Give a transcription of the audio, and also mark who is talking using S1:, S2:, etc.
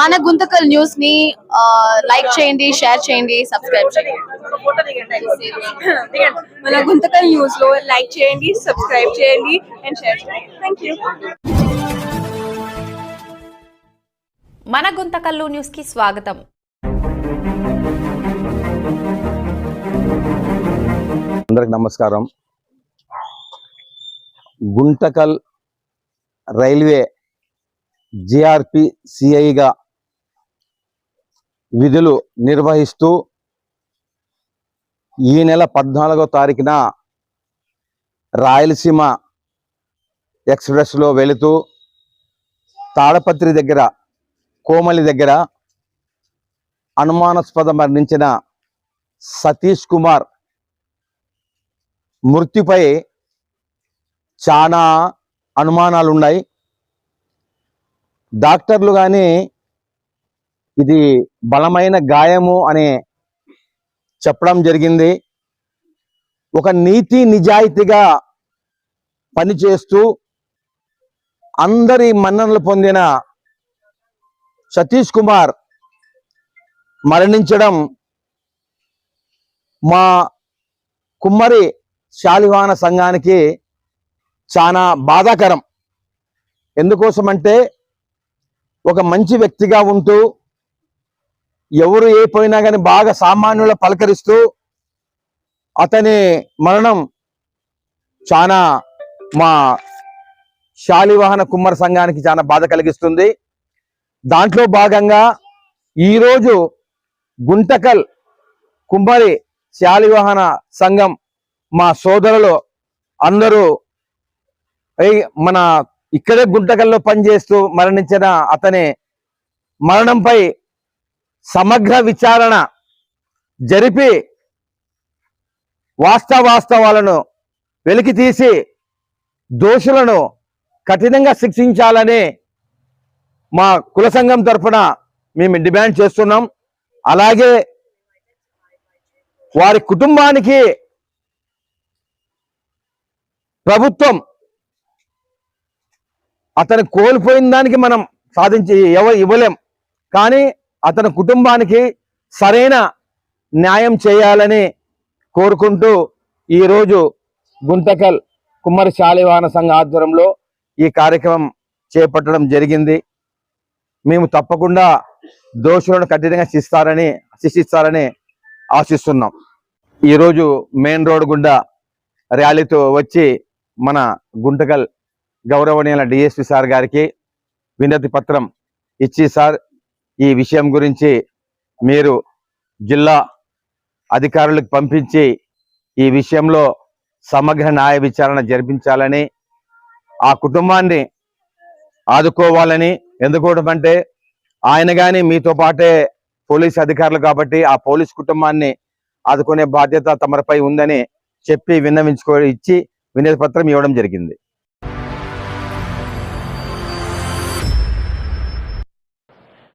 S1: మన గుంతకల్ న్యూస్ని లైక్ చేయండి షేర్ చేయండి సబ్స్క్రైబ్ చేయండి.
S2: మన గుంతకల్ న్యూస్లో లైక్ చేయండి సబ్స్క్రైబ్ చేయండి అండ్ షేర్ చేయండి. థ్యాంక్ యూ
S3: మన గుంతకల్లు న్యూస్కి స్వాగతం.
S4: అందరికి నమస్కారం. గుంటకల్ రైల్వే జిఆర్పి సిఐగా విధులు నిర్వహిస్తూ ఈ నెల పద్నాలుగో తారీఖున రాయలసీమ ఎక్స్ప్రెస్లో వెళుతూ తాడపత్రి దగ్గర కోమలి దగ్గర అనుమానాస్పద మరణించిన సతీష్ కుమార్ మృతిపై చాలా అనుమానాలు ఉన్నాయి డాక్టర్లు కానీ ఇది బలమైన గాయము అని చెప్పడం జరిగింది. ఒక నీతి నిజాయితీగా పనిచేస్తూ అందరి మన్ననలు పొందిన సతీష్ కుమార్ మరణించడం మా కుమ్మరి శాలివాన సంఘానికి చాలా బాధాకరం. ఎందుకోసమంటే ఒక మంచి వ్యక్తిగా ఉంటూ ఎవరు ఏ పోయినా కానీ బాగా సామాన్యుల పలకరిస్తూ అతని మరణం చాలా మా శాలివాహన కుమ్మర సంఘానికి చాలా బాధ కలిగిస్తుంది. దాంట్లో భాగంగా ఈరోజు గుంటకల్ కుమ్మరి శాలివాహన సంఘం మా సోదరులు అందరూ మన ఇక్కడే గుంటకల్లో పనిచేస్తూ మరణించిన అతని మరణంపై సమగ్ర విచారణ జరిపి వాస్తవాస్తవాలను వెలికి తీసి దోషులను కఠినంగా శిక్షించాలని మా కుల సంఘం తరఫున మేము డిమాండ్ చేస్తున్నాం. అలాగే వారి కుటుంబానికి ప్రభుత్వం అతను కోల్పోయిన దానికి మనం సాధించి ఎవ ఇవ్వలేం. కానీ అతని కుటుంబానికి సరైన న్యాయం చేయాలని కోరుకుంటూ ఈరోజు గుంతకల్ కుమ్మరి శాలివాహన సంఘ ఆధ్వర్యంలో ఈ కార్యక్రమం చేపట్టడం జరిగింది. మేము తప్పకుండా దోషులను కఠినంగా శిస్తారని శిక్షిస్తారని ఆశిస్తున్నాం. ఈరోజు మెయిన్ రోడ్ గుండా ర్యాలీతో వచ్చి మన గుంటకల్ గౌరవనీయుల డిఎస్పి సార్ గారికి వినతి పత్రం ఇచ్చి సార్ ఈ విషయం గురించి మీరు జిల్లా అధికారులకు పంపించి ఈ విషయంలో సమగ్ర న్యాయ విచారణ జరిపించాలని ఆ కుటుంబాన్ని ఆదుకోవాలని ఎందుకోవటమంటే ఆయన కానీ మీతో పాటే పోలీస్ అధికారులు కాబట్టి ఆ పోలీస్ కుటుంబాన్ని ఆదుకునే బాధ్యత తమరిపై ఉందని చెప్పి విన్నవించుకో ఇచ్చి వినతి పత్రం ఇవ్వడం జరిగింది.